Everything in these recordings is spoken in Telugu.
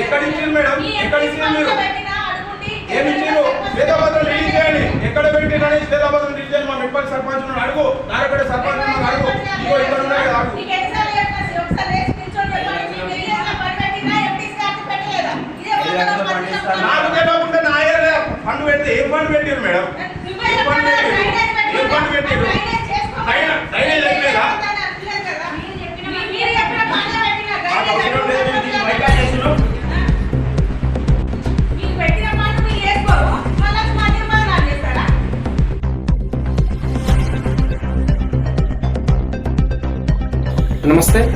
ఎక్కడ ఇచ్చిండ్రు మేడం? ఎక్కడ ఇచ్చిండ్రు మీరు? పెట్టినా ఏమి ఇచ్చిండ్రు శ్వేతాపత్రం రిలీజ్ చేయండి. ఎక్కడ పెట్టినని శ్వేతాపత్రం రిలీజ్ చేయండి? మా మెట్పల్లి సర్పంచ్ ఉన్నాడు అడుగు. నారాయణ సర్పంచ్ ఉన్నాడు. అడుగు. ఇగో ఇక్కడ ఉన్నాయి కదా అడుగు పెట్టినా నా ఏరియా ఫండ్ పెడితే ఏం ఫండ్ పెట్టారు మేడం? ఏం ఫండ్ పెట్టారు ఏం ఫండ్ పెట్టారు డ్రైనేజ్ అయిపోయిందా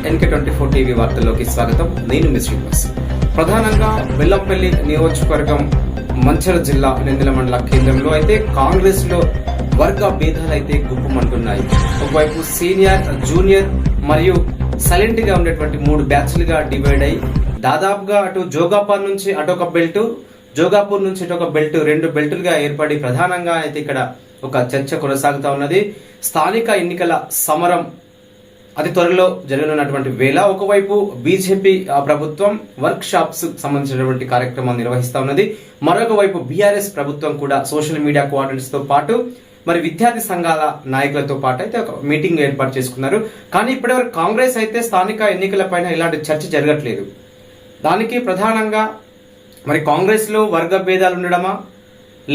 ఎన్కే ట్వంటీ ఫోర్ టీవీ వార్తల్లోకి స్వాగతం. నేను మీ శ్రీనివాస్. ప్రధానంగా వెల్లంపల్లి నియోజకవర్గం మంచర జిల్లా నిందల మండల కేంద్రంలో అయితే కాంగ్రెస్లో వర్గ భేదాలు అయితే గుప్పమంటున్నాయి. ఒకవైపు సీనియర్ జూనియర్ మరియు సైలెంట్గా ఉండేటువంటి మూడు బ్యాచ్లుగా డివైడ్ అయి దాదాపుగా అటు జోగాపూర్ నుంచి అటొక బెల్ట్ జోగాపూర్ నుంచి అటొక బెల్ట్ రెండు బెల్టులుగా ఏర్పడి ప్రధానంగా అయితే ఇక్కడ ఒక చర్చ కొనసాగుతా ఉన్నది. స్థానిక ఎన్నికల సమరం అతి త్వరలో జరగనున్నటువంటి వేళ ఒకవైపు బీజేపీ ప్రభుత్వం వర్క్ షాప్స్ సంబంధించినటువంటి కార్యక్రమాలు నిర్వహిస్తా ఉన్నది. మరొక వైపు బీఆర్ఎస్ ప్రభుత్వం కూడా సోషల్ మీడియా కోఆర్డినేట్స్తో పాటు మరి విద్యార్థి సంఘాల నాయకులతో పాటు అయితే ఒక మీటింగ్ ఏర్పాటు చేసుకున్నారు. కానీ ఇప్పటివరకు కాంగ్రెస్ అయితే స్థానిక ఎన్నికలపైన ఇలాంటి చర్చ జరగట్లేదు. దానికి ప్రధానంగా మరి కాంగ్రెస్లో వర్గ భేదాలు ఉండడమా?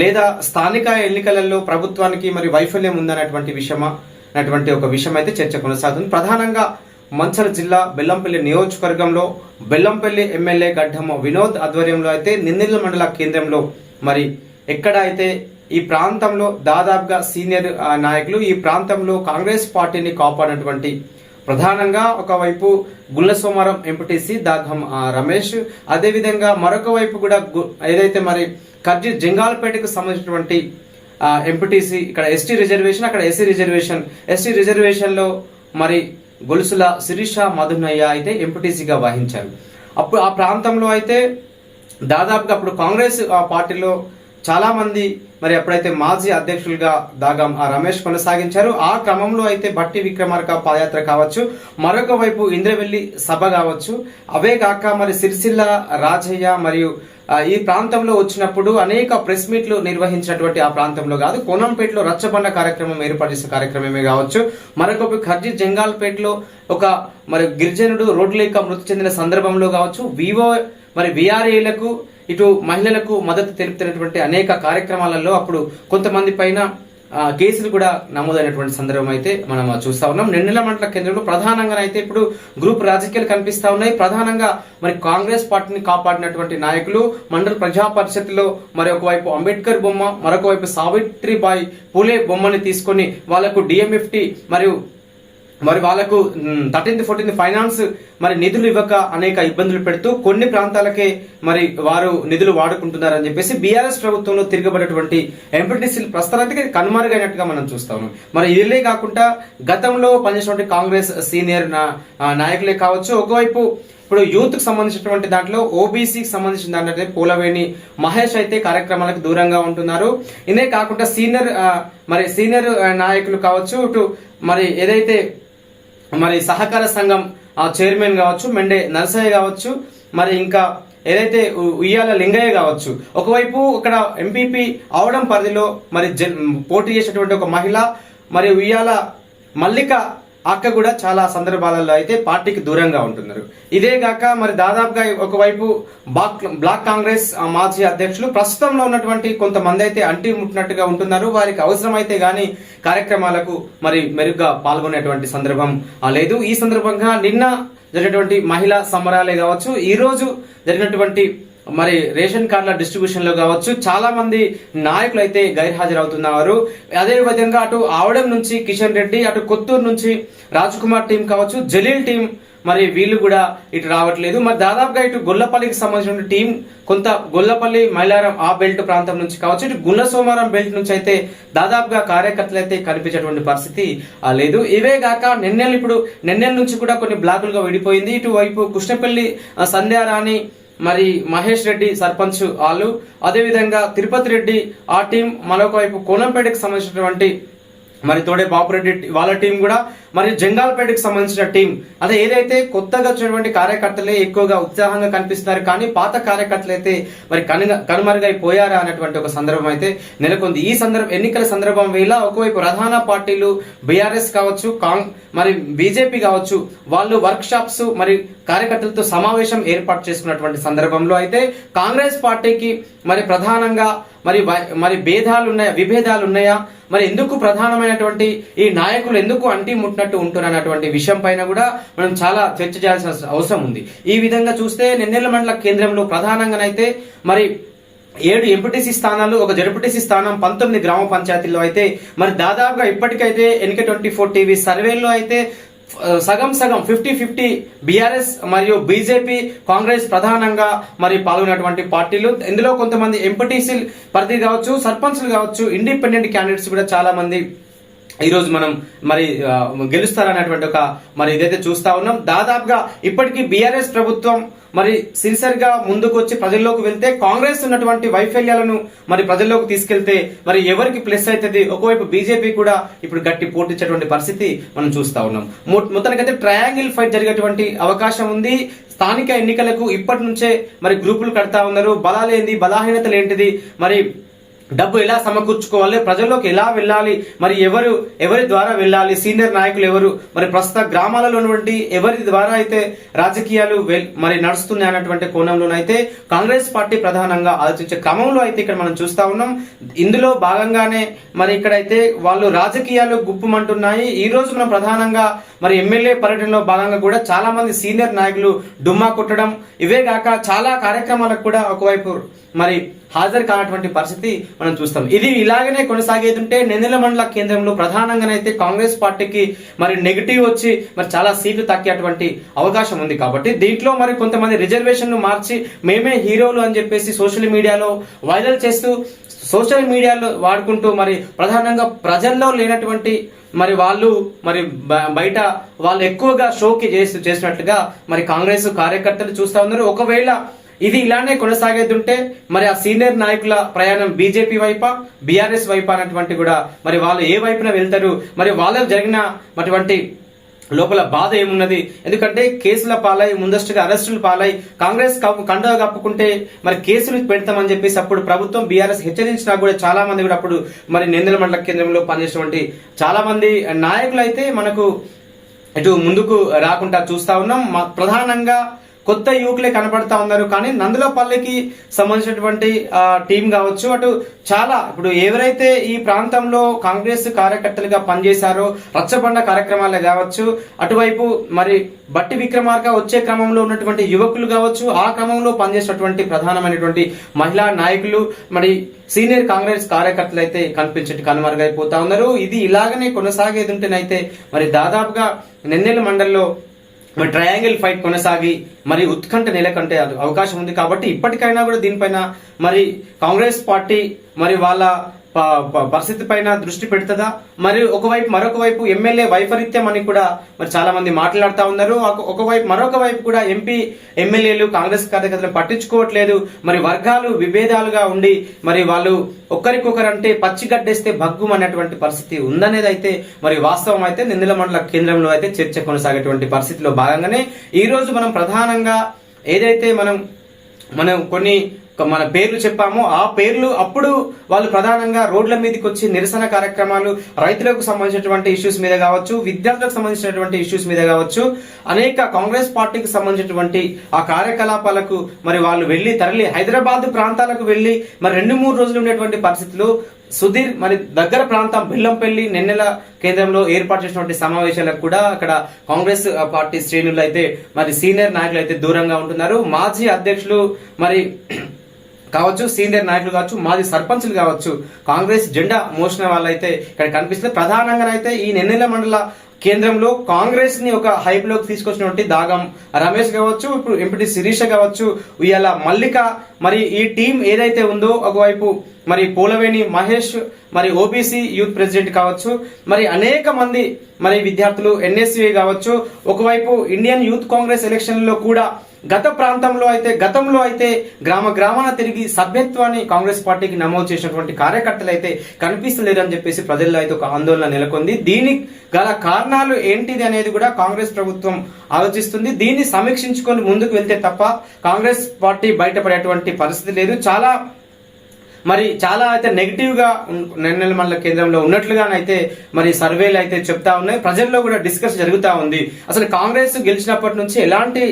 లేదా స్థానిక ఎన్నికలలో ప్రభుత్వానికి మరి వైఫల్యం ఉందనేటువంటి విషయమా? అనేటువంటి ఒక విషయం అయితే చర్చ కొనసాగుతుంది. ప్రధానంగా మంచల జిల్లా బెల్లంపల్లి నియోజకవర్గంలో బెల్లంపల్లి ఎమ్మెల్యే గడ్డమ్మ వినోద్ ఆధ్వర్యంలో అయితే నిందిల్ల మండల కేంద్రంలో మరి ఎక్కడ అయితే ఈ ప్రాంతంలో దాదాపుగా సీనియర్ నాయకులు ఈ ప్రాంతంలో కాంగ్రెస్ పార్టీని కాపాడినటువంటి ప్రధానంగా ఒకవైపు గుల్ల సోమవారం ఎంపీటీసీ దాఘం రమేష్ అదేవిధంగా మరొక వైపు కూడా గు- ఏదైతే మరి కర్జీ జింగాల్పేటకు సంబంధించినటువంటి ఎంపీటీసీ ఇక్కడ ఎస్టీ రిజర్వేషన్ అక్కడ ఎస్సీ రిజర్వేషన్ ఎస్టీ రిజర్వేషన్లో మరి గొలుసుల శిరీష మధునయ్య అయితే ఎంపీటీసీగా వహించారు. అప్పుడు ఆ ప్రాంతంలో అయితే దాదాపుగా అప్పుడు కాంగ్రెస్ ఆ, పార్టీలో చాలా మంది మరి ఎప్పుడైతే మాజీ అధ్యక్షులుగా దాగం ఆ రమేష్ కొనసాగించారు ఆ క్రమంలో అయితే బట్టి విక్రమార్క పాదయాత్ర కావచ్చు మరొక వైపు ఇంద్రవెల్లి సభ కావచ్చు. అవే కాక మరి సిరిసిల్ల రాజయ్య మరియు ఈ ప్రాంతంలో వచ్చినప్పుడు అనేక ప్రెస్ మీట్లు నిర్వహించినటువంటి ఆ ప్రాంతంలో కాదు కోనంపేటలో రచ్చబండ కార్యక్రమం ఏర్పాటు చేసిన కార్యక్రమమే కావచ్చు. మరొక ఖర్జీ జంగాల్పేటలో ఒక మరి గిరిజనుడు రోడ్డు లేక మృతి చెందిన సందర్భంలో కావచ్చు. వివో మరి విఆర్ఏలకు ఇటు మహిళలకు మద్దతు తెలుపుతున్నటువంటి అనేక కార్యక్రమాలలో అప్పుడు కొంతమంది పైన కేసులు కూడా నమోదైనటువంటి సందర్భం అయితే మనం చూస్తా ఉన్నాం. నిన్నెల మండల కేంద్రంలో ప్రధానంగా అయితే ఇప్పుడు గ్రూప్ రాజకీయాలు కనిపిస్తా ఉన్నాయి. ప్రధానంగా మరి కాంగ్రెస్ పార్టీని కాపాడినటువంటి నాయకులు మండల ప్రజా పరిషత్లో మరి ఒకవైపు అంబేద్కర్ బొమ్మ మరొక వైపు సావిత్రిబాయి పూలే బొమ్మని తీసుకొని వాళ్ళకు డిఎంఎఫ్టి మరియు మరి వాళ్ళకు థర్టీన్త్ ఫోర్టీన్త్ ఫైనాన్స్ మరి నిధులు ఇవ్వక అనేక ఇబ్బందులు పెడుతూ కొన్ని ప్రాంతాలకే మరి వారు నిధులు వాడుకుంటున్నారని చెప్పేసి బీఆర్ఎస్ ప్రభుత్వంలో తిరగబడేటువంటి ఎంపీటీసీలు ప్రస్తుతానికి కనుమరుగైనట్టుగా మనం చూస్తాము మరి ఇదిలే కాకుండా గతంలో పనిచేసినటువంటి కాంగ్రెస్ సీనియర్ నా- నాయకులే కావచ్చు. ఒకవైపు ఇప్పుడు యూత్కు సంబంధించినటువంటి దాంట్లో ఓబీసీకి సంబంధించిన దాంట్లో పోలవేణి మహేష్ అయితే కార్యక్రమాలకు దూరంగా ఉంటున్నారు. ఇదే కాకుండా సీనియర్ మరి సీనియర్ నాయకులు కావచ్చు. ఇటు మరి ఏదైతే మరి సహకార సంఘం ఆ చైర్మన్ కావచ్చు మెండే నరసయ్య కావచ్చు మరి ఇంకా ఏదైతే ఉ- ఉయ్యాల లింగయ్య కావచ్చు. ఒకవైపు ఇక్కడ ఎంపీపీ అవడం పరిధిలో మరి జన్- పోటీ చేసినటువంటి ఒక మహిళ మరి ఉయ్యాల మల్లిక అక్క కూడా చాలా సందర్భాలలో అయితే పార్టీకి దూరంగా ఉంటున్నారు. ఇదే కాక మరి దాదాపుగా ఒకవైపు బ్లాక్ బ్లాక్ కాంగ్రెస్ మాజీ అధ్యక్షులు ప్రస్తుతంలో ఉన్నటువంటి కొంతమంది అయితే అంటి ముట్టినట్టుగా ఉంటున్నారు. వారికి అవసరమైతే గాని కార్యక్రమాలకు మరి మెరుగ్గా పాల్గొనేటువంటి సందర్భం లేదు. ఈ సందర్భంగా నిన్న జరిగినటువంటి మహిళా సమరాలే కావచ్చు ఈ రోజు జరిగినటువంటి మరి రేషన్ కార్డుల డిస్ట్రిబ్యూషన్లో కావచ్చు చాలా మంది నాయకులు అయితే గైర్హాజరవుతున్నారు. అదే విధంగా అటు ఆవడం నుంచి కిషన్ రెడ్డి అటు కొత్తూరు నుంచి రాజ్ కుమార్ టీం కావచ్చు జలీల్ టీం మరి వీళ్ళు కూడా ఇటు రావట్లేదు. మరి దాదాపుగా ఇటు గొల్లపల్లికి సంబంధించిన టీం కొంత గొల్లపల్లి మైలారం ఆ బెల్ట్ ప్రాంతం నుంచి కావచ్చు ఇటు గుల్ల సోమారం బెల్ట్ నుంచి అయితే దాదాపుగా కార్యకర్తలు అయితే కనిపించేటువంటి పరిస్థితి లేదు. ఇవే గాక నిన్నెలు ఇప్పుడు నిన్నెల నుంచి కూడా కొన్ని బ్లాకులుగా విడిపోయింది. ఇటువైపు కృష్ణపల్లి సంధ్యారాణి మరి మహేష్ రెడ్డి సర్పంచ్ వాళ్ళు. అదేవిధంగా తిరుపతి రెడ్డి ఆ టీం మరొక వైపు కోనంపేటకు సంబంధించినటువంటి మరి తోడే బాపురెడ్డి వాళ్ళ టీం కూడా మరి జంగాల్పేటకి సంబంధించిన టీం. అదే ఏదైతే కొత్తగా వచ్చినటువంటి కార్యకర్తలే ఎక్కువగా ఉత్సాహంగా కనిపిస్తున్నారు కానీ పాత కార్యకర్తలు అయితే మరి కనుగ కనుమరుగైపోయారా అనేటువంటి ఒక సందర్భం అయితే నెలకొంది. ఈ సందర్భం ఎన్నికల సందర్భం వేళ ఒకవైపు ప్రధాన పార్టీలు బీఆర్ఎస్ కావచ్చు కాంగ్ మరి బీజేపీ కావచ్చు వాళ్ళు వర్క్ షాప్స్ మరి కార్యకర్తలతో సమావేశం ఏర్పాటు చేసుకున్నటువంటి సందర్భంలో అయితే కాంగ్రెస్ పార్టీకి మరి ప్రధానంగా మరి మరి భేదాలు ఉన్నాయా విభేదాలు ఉన్నాయా మరి ఎందుకు ప్రధానమైనటువంటి ఈ నాయకులు ఎందుకు అంటి ముట్టినట్టు ఉంటున్నటువంటి విషయం పైన కూడా మనం చాలా చర్చ చేయాల్సిన అవసరం ఉంది. ఈ విధంగా చూస్తే నెన్నెల మండల కేంద్రంలో ప్రధానంగానైతే మరి ఏడు ఎంపీటీసీ స్థానాలు ఒక జడ్పీటీసీ స్థానం పంతొమ్మిది గ్రామ పంచాయతీల్లో అయితే మరి దాదాపుగా ఇప్పటికైతే ఎన్కే ట్వంటీ ఫోర్ టీవీ సర్వేలో అయితే సగం సగం ఫిఫ్టీ ఫిఫ్టీ బీఆర్ఎస్ మరియు బీజేపీ కాంగ్రెస్ ప్రధానంగా మరి పాల్గొన్నటువంటి పార్టీలు. ఇందులో కొంతమంది ఎంపీటీసీ పరిధి కావచ్చు సర్పంచ్లు కావచ్చు ఇండిపెండెంట్ క్యాండిడేట్స్ కూడా చాలా మంది ఈరోజు మనం మరి గెలుస్తారనేటువంటి ఒక మరి ఇదైతే చూస్తా ఉన్నాం. దాదాపుగా ఇప్పటికీ బీఆర్ఎస్ ప్రభుత్వం మరి సిన్సియర్గా ముందుకు వచ్చి ప్రజల్లోకి వెళ్తే కాంగ్రెస్ ఉన్నటువంటి వైఫల్యాలను మరి ప్రజల్లోకి తీసుకెళ్తే మరి ఎవరికి ప్లస్ అవుతుంది ఒకవైపు బీజేపీ కూడా ఇప్పుడు గట్టి పోటీచ్చేటువంటి పరిస్థితి మనం చూస్తా ఉన్నాం. మొత్తానికైతే ట్రయాంగిల్ ఫైట్ జరిగేటువంటి అవకాశం ఉంది. స్థానిక ఎన్నికలకు ఇప్పటి నుంచే మరి గ్రూపులు కడతా ఉన్నారు. బలాలేంది? బలహీనతలు ఏంటిది మరి డబ్బు ఎలా సమకూర్చుకోవాలి? ప్రజల్లోకి ఎలా వెళ్ళాలి? మరి ఎవరు ఎవరి ద్వారా వెళ్ళాలి? సీనియర్ నాయకులు ఎవరు? మరి ప్రస్తుత గ్రామాలలో ఉన్నటువంటి ఎవరి ద్వారా అయితే రాజకీయాలు వెల్- మరి నడుస్తున్నాయి అన్నటువంటి కోణంలోనైతే కాంగ్రెస్ పార్టీ ప్రధానంగా ఆలోచించే క్రమంలో అయితే ఇక్కడ మనం చూస్తా ఉన్నాం. ఇందులో భాగంగానే మరి ఇక్కడైతే వాళ్ళు రాజకీయాలు గుప్పమంటున్నాయి. ఈ రోజు మనం ప్రధానంగా మరి ఎమ్మెల్యే పర్యటనలో భాగంగా కూడా చాలా మంది సీనియర్ నాయకులు డుమ్మా కొట్టడం. ఇవే కాక చాలా కార్యక్రమాలకు కూడా ఒకవైపు మరి హాజరు కానటువంటి పరిస్థితి మనం చూస్తాం. ఇది ఇలాగనే కొనసాగేదంటే నెందెల మండల కేంద్రంలో ప్రధానంగానైతే కాంగ్రెస్ పార్టీకి మరి నెగిటివ్ వచ్చి మరి చాలా సీట్లు తగ్గేటువంటి అవకాశం ఉంది కాబట్టి దీంట్లో మరి కొంతమంది రిజర్వేషన్ను మార్చి మేమే హీరోలు అని చెప్పేసి సోషల్ మీడియాలో వైరల్ చేస్తూ సోషల్ మీడియాలో వాడుకుంటూ మరి ప్రధానంగా ప్రజల్లో లేనటువంటి మరి వాళ్ళు మరి బ- బయట వాళ్ళు ఎక్కువగా షోకి చేస్తూ చేసినట్లుగా మరి కాంగ్రెస్ కార్యకర్తలు చూస్తా ఉన్నారు. ఒకవేళ ఇది ఇలానే కొనసాగేదుంటే మరి ఆ సీనియర్ నాయకుల ప్రయాణం బీజేపీ వైపా బీఆర్ఎస్ వైపా అన్నటువంటి కూడా మరి వాళ్ళు ఏ వైపున వెళ్తారు మరి వాళ్ళకు జరిగిన అటువంటి లోపల బాధ ఏమున్నది? ఎందుకంటే కేసుల పాలై ముందస్తుగా అరెస్టులు పాలై కాంగ్రెస్ కప్పు- కప్పుకుంటే మరి కేసులు పెడతామని చెప్పేసి అప్పుడు ప్రభుత్వం బీఆర్ఎస్ హెచ్చరించినా కూడా చాలా మంది కూడా అప్పుడు మరి నిందల మండల కేంద్రంలో పనిచేసినటువంటి చాలా మంది నాయకులు అయితే మనకు ఇటు ముందుకు రాకుండా చూస్తా ఉన్నాం. ప్రధానంగా కొత్త యువకులే కనపడతా ఉన్నారు. కానీ నందులపల్లికి సంబంధించినటువంటి టీం కావచ్చు అటు చాలా ఇప్పుడు ఎవరైతే ఈ ప్రాంతంలో కాంగ్రెస్ కార్యకర్తలుగా పనిచేశారో రచ్చబండ కార్యక్రమాలే కావచ్చు అటువైపు మరి బట్టి విక్రమార్క వచ్చే క్రమంలో ఉన్నటువంటి యువకులు కావచ్చు ఆ క్రమంలో పనిచేసినటువంటి ప్రధానమైనటువంటి మహిళా నాయకులు మరి సీనియర్ కాంగ్రెస్ కార్యకర్తలు అయితే కనిపించట్టు కనుమరుగైపోతా ఉన్నారు. ఇది ఇలాగనే కొనసాగేది ఉంటేనైతే మరి దాదాపుగా నెన్నెల మండల్లో మరి ట్రయాంగిల్ ఫైట్ కొనసాగి మరి ఉత్కంఠ నెలకంటే అది అవకాశం ఉంది కాబట్టి ఇప్పటికైనా కూడా దీనిపైన మరి కాంగ్రెస్ పార్టీ మరి వాళ్ళ పరిస్థితి పైన దృష్టి పెడుతుందా? మరి ఒకవైపు మరొక వైపు ఎమ్మెల్యే వైపరీత్యం అని కూడా మరి చాలా మంది మాట్లాడుతూ ఉన్నారు. ఒకవైపు మరొక వైపు కూడా ఎంపీ ఎమ్మెల్యేలు కాంగ్రెస్ కార్యకర్తలు పట్టించుకోవట్లేదు. మరి వర్గాలు విభేదాలుగా ఉండి మరి వాళ్ళు ఒకరికొకరంటే పచ్చి గడ్డేస్తే భగ్గుం అనేటువంటి పరిస్థితి ఉందనేది అయితే మరి వాస్తవం అయితే నిందుల మండల కేంద్రంలో అయితే చర్చ కొనసాగేటువంటి పరిస్థితిలో భాగంగానే ఈ రోజు మనం ప్రధానంగా ఏదైతే మనం మనం కొన్ని మన పేర్లు చెప్పామో. ఆ పేర్లు అప్పుడు వాళ్ళు ప్రధానంగా రోడ్ల మీదకి వచ్చి నిరసన కార్యక్రమాలు రైతులకు సంబంధించినటువంటి ఇష్యూస్ మీద కావచ్చు విద్యార్థులకు సంబంధించినటువంటి ఇష్యూస్ మీద కావచ్చు అనేక కాంగ్రెస్ పార్టీకి సంబంధించినటువంటి ఆ కార్యకలాపాలకు మరి వాళ్ళు వెళ్ళి తరలి హైదరాబాద్ ప్రాంతాలకు వెళ్ళి మరి రెండు మూడు రోజులు ఉండేటువంటి పరిస్థితులు. సుధీర్ మరి దగ్గర ప్రాంతం బెల్లంపల్లి నెన్నెల కేంద్రంలో ఏర్పాటు చేసినటువంటి సమావేశాలకు కూడా అక్కడ కాంగ్రెస్ పార్టీ శ్రేణులు అయితే మరి సీనియర్ నాయకులు అయితే దూరంగా ఉంటున్నారు. మాజీ అధ్యక్షులు మరి కావచ్చు సీనియర్ నాయకులు కావచ్చు మాజీ సర్పంచ్లు కావచ్చు కాంగ్రెస్ జెండా మోసిన వాళ్ళైతే ఇక్కడ కనిపిస్తుంది. ప్రధానంగా అయితే ఈ నెన్నెల మండల కేంద్రంలో కాంగ్రెస్ని ఒక హైప్లోకి తీసుకొచ్చినటువంటి దాగం రమేష్ కావచ్చు ఇప్పుడు ఎంపీ శిరీష కావచ్చు ఇవాళ మల్లిక మరి ఈ టీం ఏదైతే ఉందో ఒకవైపు మరి పోలవేణి మహేష్ మరి ఓబీసీ యూత్ ప్రెసిడెంట్ కావచ్చు మరి అనేక మంది మరి విద్యార్థులు ఎన్ఎస్సీ కావచ్చు ఒకవైపు ఇండియన్ యూత్ కాంగ్రెస్ ఎలక్షన్లో కూడా గత ప్రాంతంలో అయితే గతంలో అయితే గ్రామ గ్రామాన తిరిగి సభ్యత్వాన్ని కాంగ్రెస్ పార్టీకి నమోదు చేసినటువంటి కార్యకర్తలు అయితే కనిపిస్తలేరని చెప్పేసి ప్రజల్లో అయితే ఒక ఆందోళన నెలకొంది. దీనికి గల కారణాలు ఏంటిది అనేది కూడా కాంగ్రెస్ ప్రభుత్వం ఆలోచిస్తుంది. దీన్ని సమీక్షించుకొని ముందుకు వెళ్తే తప్ప కాంగ్రెస్ పార్టీ బయటపడేటువంటి పరిస్థితి లేదు. చాలా మరి చాలా అయితే నెగిటివ్గా మండల కేంద్రంలో ఉన్నట్లుగానైతే మరి సర్వేలు అయితే చెప్తా ఉన్నాయి. ప్రజల్లో కూడా డిస్కస్ జరుగుతా ఉంది. అసలు కాంగ్రెస్ గెలిచినప్పటి నుంచి ఎలాంటి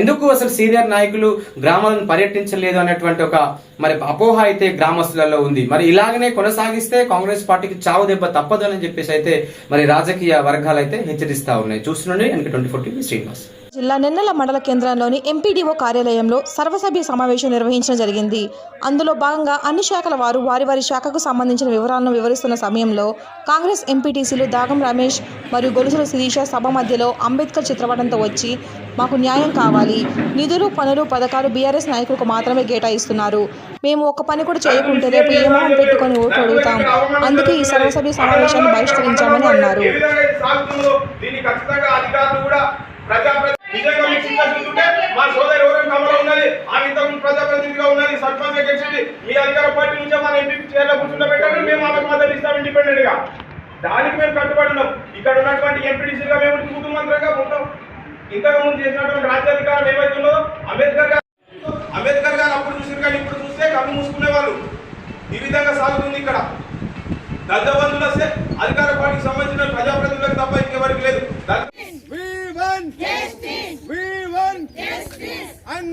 ఎందుకు అసలు సీనియర్ నాయకులు గ్రామాలను పర్యటించలేదు అనేటువంటి ఒక మరి అపోహ అయితే గ్రామస్తులలో ఉంది. మరి ఇలాగనే కొనసాగిస్తే కాంగ్రెస్ పార్టీకి చావు దెబ్బ తప్పదు అని చెప్పేసి అయితే మరి రాజకీయ వర్గాలు అయితే హెచ్చరిస్తా ఉన్నాయి. చూస్తుండే NK twenty four TV Srinivas. జిల్లా నెన్నెల మండల కేంద్రంలోని ఎంపీడీఓ కార్యాలయంలో సర్వసభ్య సమావేశం నిర్వహించడం జరిగింది. అందులో భాగంగా అన్ని శాఖల వారు వారి వారి శాఖకు సంబంధించిన వివరాలను వివరిస్తున్న సమయంలో కాంగ్రెస్ ఎంపీటీసీలు దాగం రమేష్ మరియు గొలుసుల శిరీష సభ మధ్యలో అంబేద్కర్ చిత్రపటంతో వచ్చి మాకు న్యాయం కావాలి. నిధులు పనులు పథకాలు బీఆర్ఎస్ నాయకులకు మాత్రమే కేటాయిస్తున్నారు. మేము ఒక్క పని కూడా చేయకుంటే రేపు ఏ పెట్టుకొని ఓటు అడుగుతాం. అందుకే ఈ సర్వసభ్య సమావేశాన్ని బహిష్కరించామని అన్నారు. నిజంగా మీకు చిత్తశుద్ధి మా సోదరి ఎవరైనా కమలో ఉన్నది ఆమె ఇంతకు ప్రజాప్రతినిధిగా ఉన్నది సర్పంచ్ గెలిచింది మీ అధికార పార్టీ నుంచే మన ఎంపీ చైర్లో కూర్చుండబెట్టారు మేము ఆమెకు మద్దతు ఇస్తాం ఇండిపెండెంట్గా దానికి మేము కట్టుబడి ఉన్నాం. ఇక్కడ ఉన్నటువంటి ఎంపీటీసీగా మేము ముఖ్యమంత్రిగా ఉంటాం. ఇంతకు ముందు చేసినటువంటి రాజ్యాధికారం ఏమైతే ఉన్నదో అంబేద్కర్ గారు అంబేద్కర్ గారు అప్పుడు చూసారు కానీ ఇప్పుడు చూస్తే కళ్ళు మూసుకునే వాళ్ళు ఈ విధంగా సాగుతుంది ఇక్కడ. దద్దబంధులు వస్తే అధికార పార్టీకి సంబంధించిన ప్రజాప్రతినిధులకు తప్ప ఇంకెవరికి లేదు.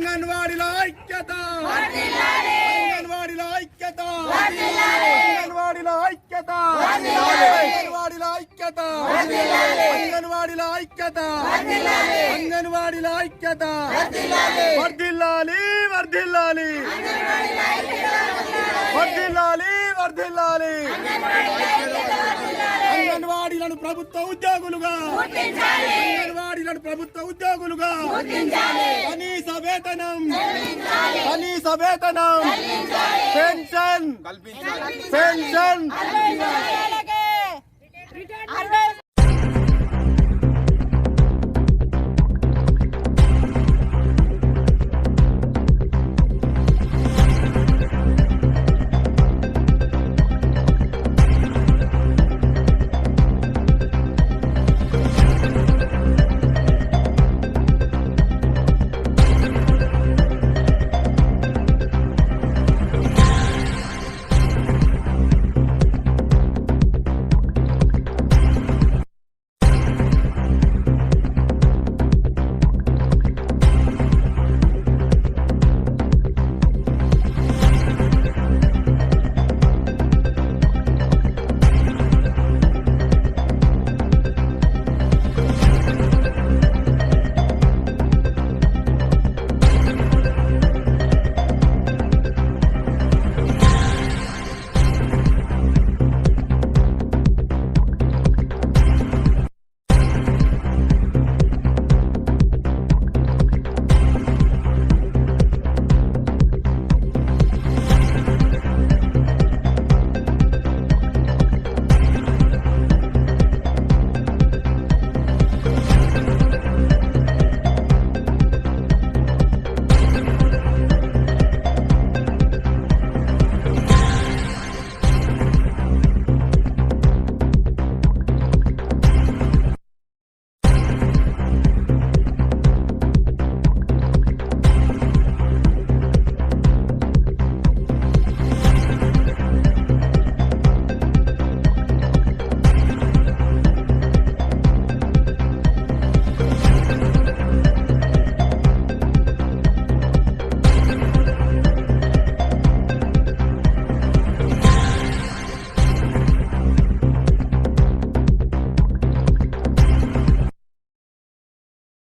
అంగన్వాడీల ఐక్యత. అంగన్వాడీల ఐక్యత. అంగన్వాడీల ఐక్యత. అంగన్వాడీల ఐక్యత. అంగన్వాడీల ఐక్యత. అంగన్వాడీల ఐక్యత. వర్ధిల్లాలి. వర్ధిల్లాలి. వర్ధిల్లాలి. వర్ధిల్లాలి అంగన్వాడీలను ప్రభుత్వ ఉద్యోగులుగా అంగన్వాడీలను ప్రభుత్వ ఉద్యోగులుగా కనీస వేతనం కనీస వేతనం పెన్షన్ పెన్షన్